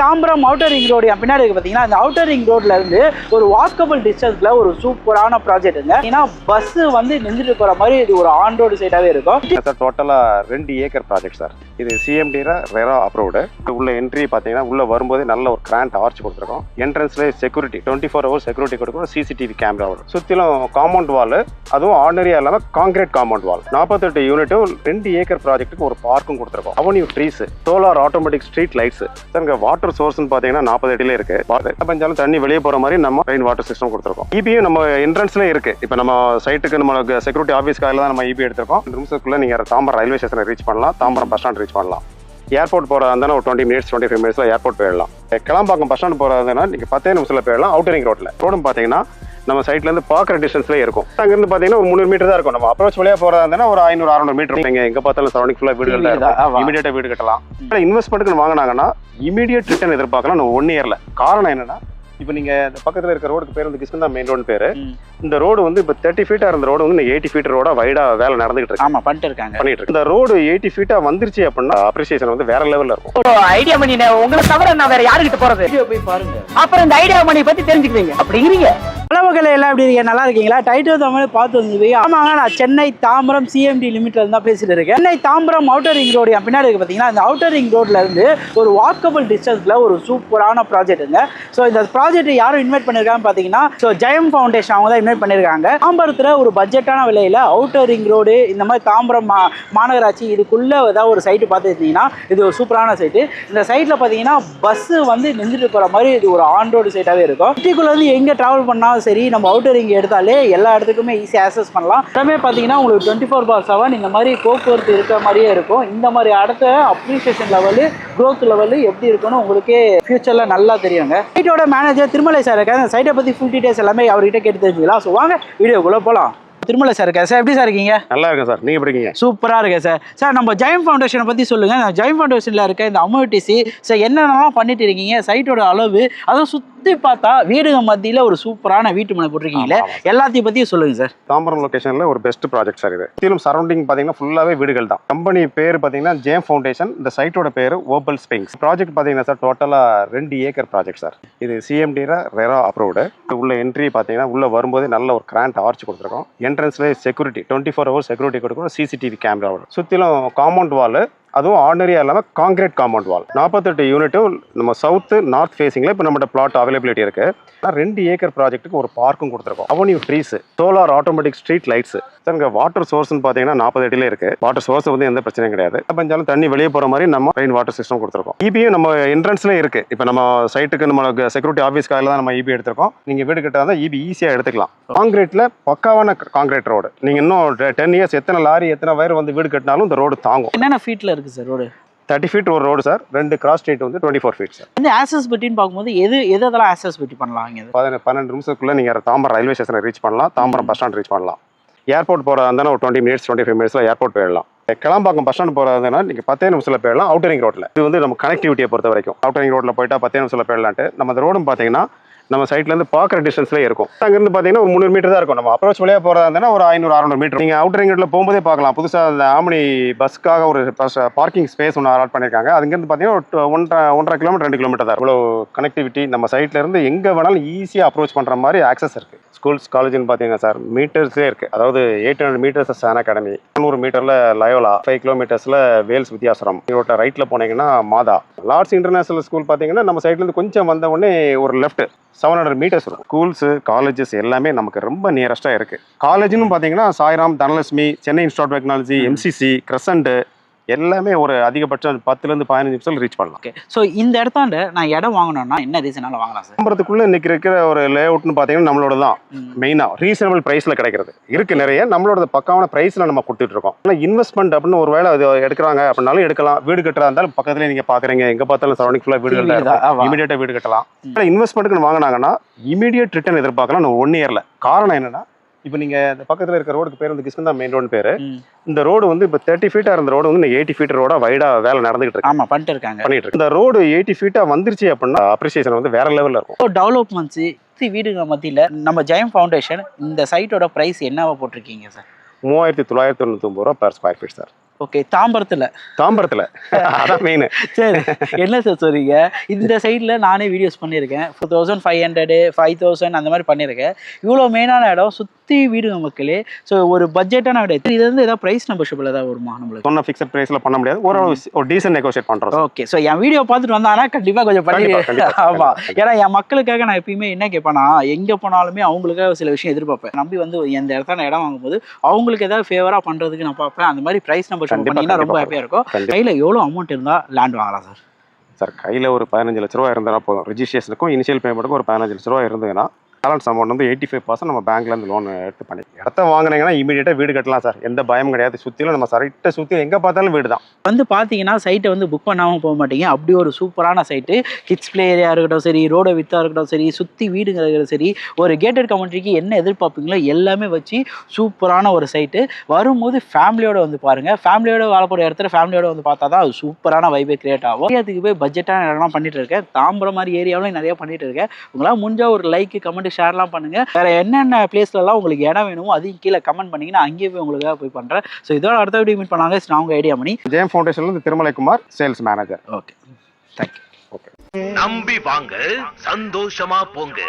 Tambaram outer ring road பின்னாடி இருக்கு பார்த்தீங்கன்னா அந்த அவுட்டர் ரிங் ரோட்ல இருந்து ஒரு வாக்கபிள் டிஸ்டன்ஸ்ல ஒரு சூப்பரான ப்ராஜெக்ட்டுங்க ஏன்னா பஸ் வந்து நின்றுட்டு போற மாதிரி இது ஒரு ஆன் ரோடு சைடாவே இருக்கும். சார் டோட்டலாக ரெண்டு ஏக்கர் ப்ராஜெக்ட் சார் இது சிஎம்டியில் ரெரா அப்ரூவ்டு உள்ள என்ட்ரி பார்த்தீங்கன்னா உள்ள வரும்போதே நல்ல ஒரு கிராண்ட் ஆர்ச் கொடுத்துருக்கோம். என்ட்ரன்ஸ்ல security twenty four hours security கொடுக்கும். சிசிடிவி கேமரா வரும். சுற்றிலும் காம்பவுண்ட் வால் அதுவும் ஆர்டினரியா இல்லாமல் காங்கிரீட் காம்பவுண்ட் வால் நாற்பத்தெட்டு யூனிட்டும் ரெண்டு ஏக்கர் ப்ராஜெக்ட்டுக்கு ஒரு பார்க்கும் கொடுத்துருக்கோம். Avenue trees solar automatic street lights sir water water சோர்ஸ்னு பார்த்தீங்கன்னா நாற்பது அடியிலே இருக்கு. பஞ்சாலும் தண்ணி வெளியே போகிற மாதிரி நம்ம ரெயின் வாட்டர் சிஸ்டம் கொடுத்துருக்கோம். இபியும் நம்ம என்ட்ரன்ஸ்ல இருக்கு. இப்போ நம்ம சைட்டுக்கு நம்ம செக்யூரிட்டி ஆஃபீஸ் காலையில் தான் நம்ம இபி எடுத்திருக்கோம். இந்த நீங்கள் தாம்பரம் ரயில்வே ஸ்டேஷனை ரீச் பண்ணலாம். தாம்பரம் பஸ் ஸ்டாண்ட் ரீச் பண்ணலாம். ஏர்போர்ட் போகிறதா இருந்தால் ஒரு டுவெண்ட்டி மினிட்ஸ் டுவெண்ட்டி ஃபைவ் மினிட்ஸில் ஏர்போர்ட் போயிடலாம். கிளம்பாக்கம் பஸ் ஸ்டாண்ட் போகிறதுனா நீங்கள் பத்தே நிமிஷத்தில் போயிடலாம். அவுட்டரிங் ரோட்டில் ரோடும் பார்த்தீங்கன்னா நம்ம சைட்லேருந்து பார்க்குற டிஸ்டன்ஸ்லேயே இருக்கும். அங்கேருந்து பார்த்தீங்கன்னா ஒரு முந்நூறு மீட்டர் தான் இருக்கும். நம்ம அப்ரோச் வழியாக போகிறதா இருந்தால் ஒரு ஐநூறு அறுநூறு மீட்டர் நீங்கள் எங்கே பார்த்தாலும் சரௌண்டிங் ஃபுல்லாக வீடுகள் தான் தான். இருக்கும். இமீடியட்டாக வீடு கட்டலாம். இன்வெஸ்ட்மெண்ட்டுக்கு வாங்கினாங்கன்னா இமீடியட் ரிட்டர்ன் எதிர்பார்க்கலாம். நம்ம ஒன் இயரில் காரணம் என்னன்னா இப்போ நீங்கள் இந்த பக்கத்தில் இருக்க ரோடுக்கு பேர் வந்து கிருஷ்ணா மெயின் ரோடு பேர். இந்த ரோடு வந்து இப்போ தேர்ட்டி ஃபீட்டாக இருந்த ரோடு வந்து எயிட்டி ஃபீட் ரோட வைடா வேலை நடந்துகிட்டு இருக்கு. ஆமா பண்ணிட்டு இருக்காங்க. பண்ணிட்டு இருக்கு. இந்த ரோடு எயிட்டி ஃபீட்டா வந்துருச்சு அப்படின்னா அப்ரிசியேஷன் வந்து வேற லெவல்ல இருக்கும். ஐடியா மணி உங்களை தவிர நான் வேற யாருக்கிட்ட போறது? வீடியோ போய் பாருங்க. அப்புறம் இந்த ஐடியா மணி பத்தி தெரிஞ்சுக்கிறீங்க அப்படிங்கிறீங்க. அளவுகளை எல்லாம் எப்படி இருக்கீங்க? நல்லா இருக்கீங்களா? டைட்டில் தமிழ் பார்த்து வந்து ஆமாங்க நான் சென்னை தாம்பரம் சிஎம்டி லிமிட்ல தான் பேசிட்டு இருக்கேன். Chennai Tambaram outer ring road என் பின்னாடி இருக்கு பார்த்தீங்கன்னா அந்த அவுட்டர் ரிங் ரோட்ல இருந்து ஒரு வாக்கபிள் டிஸ்டன்ஸ்ல ஒரு சூப்பரான ப்ராஜெக்ட்டுங்க ஸோ இந்த ப்ராஜெக்ட் யாரும் இன்வைட் பண்ணிருக்காங்க பார்த்தீங்கன்னா ஸோ ஜெயம் ஃபவுண்டேஷன் அவங்க தான் இன்வைட் பண்ணியிருக்காங்க தாம்பரத்தில் ஒரு பட்ஜெட்டான விலையில அவுட்டர் ரிங் ரோடு இந்த மாதிரி தாம்பரம் மா மாநகராட்சி இதுக்குள்ள ஏதாவது ஒரு சைட்டு பார்த்துருந்தீங்கன்னா இது ஒரு சூப்பரான சைட்டு இந்த சைட்டில் பார்த்தீங்கன்னா பஸ்ஸு வந்து நின்றுட்டு போகிற மாதிரி இது ஒரு ஆன் ரோடு சைட்டாகவே இருக்கும். சிட்டிக்குள்ளே வந்து எங்கே ட்ராவல் பண்ணாலும் சரி நம்ம அவுட்டர் இங்கே எடுத்தாலே எல்லா இடத்துக்குமே ஈஸியாக ஆக்சஸ் பண்ணலாம். எல்லாமே பார்த்தீங்கன்னா உங்களுக்கு டுவெண்ட்டி ஃபோர் பார் செவன் இந்த மாதிரி போக்குவரத்து இருக்கிற மாதிரியே இருக்கும். இந்த மாதிரி அடுத்த அப்ரிசியேஷன் லெவலு growth லெவலு எப்படி இருக்குன்னு உங்களுக்கே ஃபியூச்சரில் நல்லா தெரியுங்க. சைட்டோட மேனேஜர் திருமலை சார் இருக்காரு. அந்த சைட்டை பற்றி ஃபுல் டீடைல்ஸ் எல்லாமே அவர்கிட்ட கேட்டு தெரிஞ்சுக்கலாம். ஸோ வாங்க வீடியோக்குள்ளே போகலாம் திருமலை சார் இருக்கா சார் எப்படி சார் இருக்கீங்க? நல்லா இருக்கும் சார் நீங்க எப்படி இருக்கீங்க? சூப்பராக இருக்கு சார் சார் நம்ம ஜெயம் ஃபவுண்டேஷனை பற்றி சொல்லுங்கள் ஜெயம் ஃபவுண்டேஷனில் இருக்க இந்த அம்யூனிட்டிசி சார் என்னென்னலாம் பண்ணிட்டு இருக்கீங்க? சைட்டோட அளவு அதை சுற்றி பார்த்தா வீடுங்க மத்தியில் ஒரு சூப்பரான வீட்டு மனை போட்டிருக்கீங்களே. எல்லாத்தையும் பற்றியும் சொல்லுங்கள் சார். தாம்பரம் லொகேஷன்ல ஒரு பெஸ்ட் ப்ராஜெக்ட் சார் இது. சுற்றிலும் சரௌண்டிங் பாத்தீங்கன்னா ஃபுல்லாவே வீடுகள் தான். கம்பெனி பேர் பாத்தீங்கன்னா ஜேம் ஃபவுண்டேஷன் இந்த சைட்டோட பேர் ஓபல் ஸ்பிங்ஸ் ப்ராஜெக்ட் பாத்தீங்கன்னா சார் டோட்டலா ரெண்டு ஏக்கர் ப்ராஜெக்ட் சார் இது சிஎம்டியில் ரெரா அப்ரூவ்டு உள்ள என்ட்ரி பாத்தீங்கன்னா உள்ள வரும்போதே நல்ல ஒரு கிராண்ட் ஆர்ச் கொடுத்துருக்கோம். என்ட்ரன்ஸ்ல security twenty four hours security கொடுக்கும் சிசிடிவி கேமரா வரும் சுற்றிலும் காம்பவுண்ட் வால் அதுவும் ஆர்டினரியாக இல்லாமல் காங்கிரீட் காம்பவுண்ட் வால் நாற்பத்தெட்டு யூனிட்டும் நம்ம சவுத்து நார்த் ஃபேஸிங்கில் இப்போ நம்மகிட்ட பிளாட் அவைலபிலிட்டி இருக்குது ஆனால் ரெண்டு ஏக்கர் ப்ராஜெக்ட்டுக்கு ஒரு பார்க்கும் கொடுத்துருக்கோம். Avenue trees solar automatic street lights sir இங்கே வாட்டர் சோர்ஸ்னு பார்த்தீங்கன்னா நாற்பது அடியிலே வாட்டர் சோர்ஸ் வந்து எந்த பிரச்சனையும் கிடையாது. பஞ்சாலும் தண்ணி வெளியே போகிற மாதிரி நம்ம ரெயின் வாட்டர் சிஸ்டம் கொடுத்துருக்கோம். இபியும் நம்ம என்ட்ரன்ஸ்லேயே இருக்குது இப்போ நம்ம சைட்டுக்கு நம்ம செக்யூரிட்டி ஆஃபீஸ் காலையில் தான் நம்ம இபி எடுத்திருக்கோம். நீங்கள் வீடு கட்டாத இபி ஈஸியாக எடுத்துக்கலாம். காங்கிரீட்டில் பக்காவான காங்கிரீட் ரோடு நீங்கள் இன்னும் டென் இயர்ஸ் எத்தனை லாரி எத்தனை வயர் வந்து வீடு கட்டினாலும் இந்த ரோடு தாங்கும். என்னென்ன ஃபீட்டில் இருக்குது சார் ரோடு தேர்ட்டி ஃபீட் ஒரு ரோடு சார் ரெண்டு கிராஸ் ஸ்ட்ரீட் வந்து டுவெண்ட்டி ஃபோர் ஃபீட் சார் வந்து ஆக்சஸ் பெட்டின்னு பார்க்கும்போது எது எது அதெல்லாம் ஆக்சஸ் பெட்டி பண்ணலாம் இங்கே? பதினெட்டு பன்னெண்டு நிமிஷத்துக்குள்ள நீங்கள் தாம்பரம் ரயில்வே ஸ்டேஷனை ரீச் பண்ணலாம். தாம்பரம் பஸ் ஸ்டாண்ட் ரீச் பண்ணலாம். ஏர்போர்ட் போகிறதா இருந்தால் ஒரு டுவெண்ட்டி மினிட்ஸ் டுவெண்ட்டி ஃபைவ் மினிட்ஸில் ஏர்போர்ட் போயிடலாம். கிளம்பாக்கம் பஸ் ஸ்டாண்ட் போகிறதா இருந்தால் நீங்கள் பத்தே நிமிஷத்தில் போயிடலாம். அவுட்டரிங் ரோட்டில் இது வந்து நம்ம கனெக்டிவிட்டியை பொறுத்த வரைக்கும். அவுட்டரிங் ரோட்டில் போயிட்டா பத்தே நிமிஷத்தில் போயிடலான்ட்டு. நம்ம அந்த ரோடும் பார்த்தீங்கன்னா நம்ம சைட்லேருந்து பார்க்குற டிஸ்டன்ஸ்லேயே இருக்கும். அங்கேருந்து பார்த்தீங்கன்னா ஒரு முந்நூறு மீட்டர் தான் இருக்கும். நம்ம அப்ரோச் வழியாக போகிறதா இருந்தால் ஒரு ஐநூறு அறநூறு மீட்டர் நீங்கள் அவுட்டரிங் ரோட்டில் போகும்போதே பார்க்கலாம். புதுசாக அந்த ஆமணி பஸ்க்காக ஒரு பார்க்கிங் ஸ்பேஸ் ஒன்று அலாட் பண்ணியிருக்காங்க அங்கேருந்து பார்த்தீங்கன்னா ஒரு ஒன்றரை ஒன்றரை கிலோமீட்டர் ரெண்டு கிலோமீட்டர் தான் இவ்வளோ கனெக்டிவிட்டி நம்ம சைட்லேருந்து எங்கே வேணாலும் ஈஸியாக அப்ரோச் பண்ணுற மாதிரி ஆக்சஸ் இருக்குது ஸ்கூல்ஸ் காலேஜ்னு பார்த்தீங்கன்னா சார் மீட்டர்ஸே இருக்குது அதாவது எயிட் ஹண்ட்ரட் மீட்டர்ஸ் சான் அகாடமி நூறு மீட்டரில் லயோலா ஃபைவ் கிலோமீட்டர்ஸில் வேல்ஸ் வித்தியாசரம். ரோட்ட ரைட்டில் போனீங்கன்னா மாதா. லார்ட்ஸ் இன்டர்நேஷனல் ஸ்கூல் பார்த்தீங்கன்னா நம்ம சைட்லேருந்து கொஞ்சம் வந்த உடனே ஒரு லெஃப்ட் செவன் ஹண்ட்ரட் மீட்டர்ஸ் இருக்கும். ஸ்கூல்ஸு காலேஜஸ் எல்லாமே நமக்கு ரொம்ப நியரஸ்ட்டாக இருக்குது காலேஜ்னு பார்த்தீங்கன்னா Sairam Dhanalakshmi Chennai institute of technology MCC Crescent எல்லாமே ஒரு அதிகபட்சம் பத்துலேருந்து பதினஞ்சு நிமிஷம் ரீச் பண்ணலாம். ஓகே ஸோ இந்த இடத்தாண்ட நான் இடம் வாங்கணும்னா என்ன ரீசனால வாங்கலாம் சார் நம்புறதுக்குள்ள இன்னைக்கு இருக்கிற ஒரு லே அவுட்னு பார்த்தீங்கன்னா நம்மளோட தான். மெயினாக ரீசனபிள் ப்ரைஸில் கிடைக்கிறது. இருக்கு நிறைய. நம்மளோட பக்காவான ப்ரைஸில் நம்ம கொடுத்துட்டு இருக்கோம். ஆனால் இன்வெஸ்ட்மெண்ட் அப்படின்னு ஒரு வேலை அது எடுக்கிறாங்க அப்படின்னாலும் எடுக்கலாம். வீடு கட்டுறதா இருந்தாலும் பக்கத்துல நீங்கள் பார்க்குறீங்க எங்கே பார்த்தாலும் சரௌண்டிங் ஃபுல்லாக வீடு ஆமா. இமீடியட்டாக வீடு கட்டலாம். ஆனால் இன்வெஸ்ட்மெண்ட்டுக்கு வாங்கினாங்கன்னா இமீடியட் ரிட்டர்ன் எதிர்பார்க்கலாம். ஒன் இயரில் காரணம் என்னன்னா இப்போ நீங்கள் இந்த பக்கத்தில் இருக்கிற ரோடுக்கு பேர் வந்து கிருஷ்ணா மெயின் ரோடு பேர். இந்த ரோடு வந்து இப்போ தேர்ட்டி ஃபீட்டாக இருந்த ரோடு வந்து எயிட்டி ஃபீட் ரோட வைடாக வேலை நடந்துகிட்டு இருக்கு. ஆமா பண்ணிட்டு இருக்காங்க. பண்ணிட்டு இருக்கு. இந்த ரோடு எயிட்டி ஃபீட்டாக வந்துருச்சு அப்படின்னா அப்ரிசியேஷன் வந்து வேற லெவலில் இருக்கும். டெவலப்மெண்ட்ஸு வீடுங்க மத்தியில் நம்ம ஜெயம் ஃபவுண்டேஷன் இந்த சைட்டோட ப்ரைஸ் என்னவா போட்டிருக்கீங்க சார் மூவாயிரத்தி தொள்ளாயிரத்தி தொண்ணூத்தொம்பது ரூபா per square feet sir okay தாம்பரத்துல. தாம்பரத்தில். அதான் மெயின் சரி. என்ன சார் சொல்றீங்க? இந்த சைடில் நானே வீடியோஸ் பண்ணியிருக்கேன். Four thousand five hundred five thousand அந்த மாதிரி பண்ணியிருக்கேன். இவ்வளோ மெயினான இடம் சுற்றி வீடுங்க மக்களே. ஸோ ஒரு பட்ஜெட்டான இடம் இது வந்து ஏதாவது ப்ரைஸ் நம்பர்ஷிப்பில் ஏதாவது வருமா நம்மளுக்கு? சொன்ன ஃபிக்ஸட் ப்ரைஸில் பண்ண முடியாது. ஒரு ஒரு டீசென்ட் நெகோஷியேட் பண்ணுறோம் ஓகே ஸோ என் வீடியோ பார்த்துட்டு வந்தாங்கன்னா கண்டிப்பாக கொஞ்சம் பண்ணி ஆமாம் ஏன்னா என் மக்களுக்காக நான் எப்பயுமே என்ன கேட்பேன்னா எங்கே போனாலுமே அவங்களுக்காக சில விஷயம் எதிர்பார்ப்பேன். நம்பி வந்து எந்த இடத்துல இடம் வாங்கும்போது அவங்களுக்கு ஏதாவது ஃபேவராக பண்ணுறதுக்கு நான் பார்ப்பேன். அந்த மாதிரி ப்ரைஸ் நம்பர் பண்ணீங்கன்னா ரொம்ப. ஹாப்பியாக இருக்கும். கையில் எவ்வளோ அமௌண்ட் இருந்தால் லேண்ட் வாங்கலாம் சார். சார் கையில் ஒரு பதினஞ்சு லட்ச ரூபா இருந்தால் போதும். ரிஜிஸ்ட்ரேஷனுக்கும் இனிஷியல் பேமெண்ட்டுக்கும் ஒரு பதினஞ்சு லட்ச ரூபா இருந்ததுன்னா பேலன்ஸ் அமௌண்ட் வந்து எயிட்டி ஃபைவ் பர்சன்ட் நம்ம பேங்க்லேருந்து லோன் எடுத்து பண்ணி இடத்த வாங்கினீங்கன்னா இமீடியட்டாக வீடு கட்டலாம் சார் எந்த பயமும் கிடையாது. சுற்றிலும் நம்ம சரைட்டை சுற்றி எங்கே பார்த்தாலும் வீடு தான் வந்து பார்த்தீங்கன்னா சைட்டை வந்து புக் பண்ணாமல் போக மாட்டீங்க. அப்படி ஒரு சூப்பரான சைட்டு கிட்ஸ் பிளே ஏரியா இருக்கட்டும் சரி ரோடை வித்தாக இருக்கட்டும் சரி சுற்றி வீடுங்க இருக்கட்டும் சரி ஒரு கேட்டட் கமெண்ட்ரிக்கு என்ன எதிர்பார்ப்பீங்களோ எல்லாமே வச்சு சூப்பரான ஒரு சைட்டு வரும்போது ஃபேமிலியோடு வந்து பாருங்கள் ஃபேமிலியோட வாழ இடத்துல ஃபேமிலியோட வந்து பார்த்தா தான் அது சூப்பரான வைபே கிரியேட் ஆகும். ஏரியாத்துக்கு போய் பட்ஜெட்டான இடம்லாம் பண்ணிட்டு இருக்கேன். தாம்பரம் மாதிரி ஏரியாவிலும் நிறையா பண்ணிட்டு இருக்கேன். உங்களால் முடிஞ்சால் ஒரு லைக் கமெண்ட் ஷேர்லாம் பண்ணுங்கள் வேறு என்னென்ன பிளேஸ்லலாம் உங்களுக்கு இடம் வேணுமோ அதையும் கீழே கமெண்ட் பண்ணிங்கன்னா அங்கேயே போய் உங்களுக்காக போய் பண்ணுறேன் ஸோ இதோட அடுத்த வீடியோ மீட் பண்ணாங்க நான் உங்கள் ஐடியா பண்ணி Jayam ஃபவுண்டேஷன்லேருந்து Thirumalai Kumar sales manager okay thank you நம்பி வாங்க சந்தோஷமா போங்க.